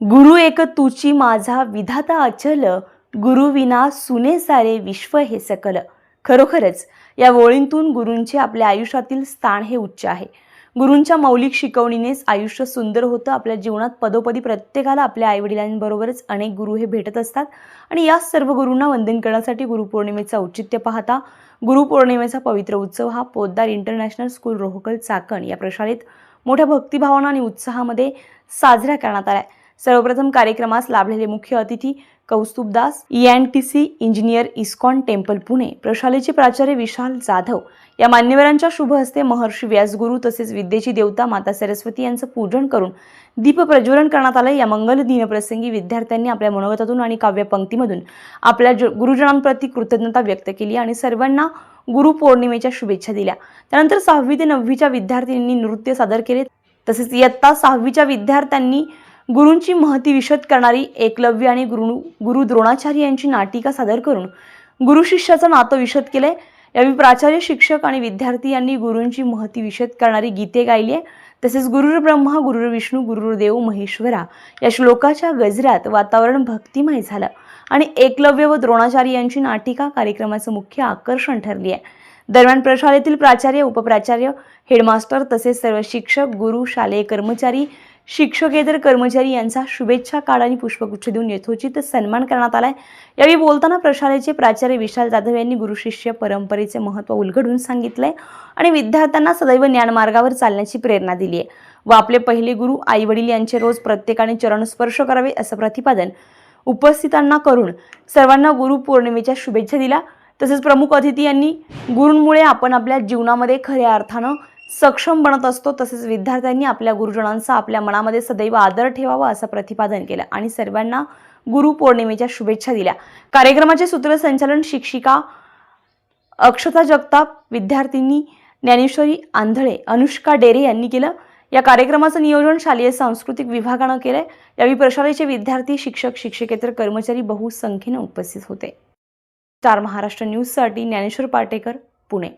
गुरु एक तुची माझा विधाता अचल गुरुविना सुने सारे विश्व हे सकल. खरोखरच या ओळींतून गुरूंचे आपल्या आयुष्यातील स्थान हे उच्च आहे. गुरूंच्या मौलिक शिकवणीनेच आयुष्य सुंदर होतं. आपल्या जीवनात पदोपदी प्रत्येकाला आपल्या आईवडिलांबरोबरच अनेक गुरु हे भेटत असतात. आणि या सर्व गुरूंना वंदन करण्यासाठी गुरुपौर्णिमेचं औचित्य पाहता गुरुपौर्णिमेचा पवित्र उत्सव हा पोद्दार इंटरनॅशनल स्कूल रोहकल चाकण या प्रशालेत मोठ्या भक्तिभावना आणि उत्साहामध्ये साजरा करण्यात आला आहे सर्वप्रथम कार्यक्रमास लाभलेले मुख्य अतिथी Kaustubhdas and T C engineer ISKCON temple Pune. प्रशालेचे प्राचार्य विशाल जाधव. या मान्यवरांच्या शुभ हस्ते महर्षी व्यासगुरू तसेच विद्येची देवता माता सरस्वती यांचं पूजन करून दीप प्रज्वलन करण्यात आलं या मंगल दिनप्रसंगी विद्यार्थ्यांनी आपल्या मनोगतातून आणि काव्यपंक्तीमधून आपल्या ज- गुरुजनांप्रती कृतज्ञता व्यक्त केली आणि सर्वांना गुरुपौर्णिमेच्या शुभेच्छा दिल्या. त्यानंतर सहावी ते नववीच्या विद्यार्थ्यांनी नृत्य सादर केले. तसेच इयत्ता सहावीच्या विद्यार्थ्यांनी गुरूंची महती विशद करणारी एकलव्य आणि गुरु गुरु द्रोणाचार्य यांची नाटिका सादर करून गुरु शिष्याचं नातं विशद केलंय. यावेळी प्राचार्य शिक्षक आणि विद्यार्थी यांनी गुरूंची महती विशद करणारी गीते गायली आहे. तसेच गुरुर ब्रह्मा गुरुर विष्णू गुरुर्देव महेश्वरा या श्लोकाच्या गजरात वातावरण भक्तिमय झालं आणि एकलव्य व द्रोणाचार्य यांची नाटिका कार्यक्रमाचं मुख्य आकर्षण ठरली आहे. दरम्यान प्रशालेतील प्राचार्य उपप्राचार्य हेडमास्टर तसेच सर्व शिक्षक गुरु शालेय कर्मचारी शिक्षकेतर कर्मचारी यांचा शुभेच्छा कार्ड आणि पुष्पगुच्छ देऊन यथोचित सन्मान करण्यात आलाय. यावेळी बोलताना प्रशालेचे प्राचार्य विशाल जाधव यांनी गुरुशिष्य परंपरेचे महत्त्व उलगडून सांगितलंय आणि विद्यार्थ्यांना सदैव ज्ञानमार्गावर चालण्याची प्रेरणा दिली आहे व आपले पहिले गुरु आई वडील यांचे रोज प्रत्येकाने चरणस्पर्श करावे असं प्रतिपादन उपस्थितांना करून सर्वांना गुरु पौर्णिमेच्या शुभेच्छा दिल्या. तसेच प्रमुख अतिथी यांनी गुरूंमुळे आपण आपल्या जीवनामध्ये खऱ्या अर्थानं सक्षम बनत असतो तसेच विद्यार्थ्यांनी आपल्या गुरुजनांचा आपल्या मनामध्ये सदैव आदर ठेवावा असं प्रतिपादन केलं आणि सर्वांना गुरुपौर्णिमेच्या शुभेच्छा दिल्या. कार्यक्रमाचे सूत्रसंचालन शिक्षिका अक्षता जगताप विद्यार्थिनी ज्ञानेश्वरी आंधळे अनुष्का डेरे यांनी केलं. या कार्यक्रमाचं नियोजन शालेय सांस्कृतिक विभागानं केलंय. यावेळी प्रशालेचे विद्यार्थी शिक्षक शिक्षकेतर कर्मचारी बहुसंख्येनं उपस्थित होते. स्टार महाराष्ट्र न्यूजसाठी ज्ञानेश्वर पाटेकर पुणे.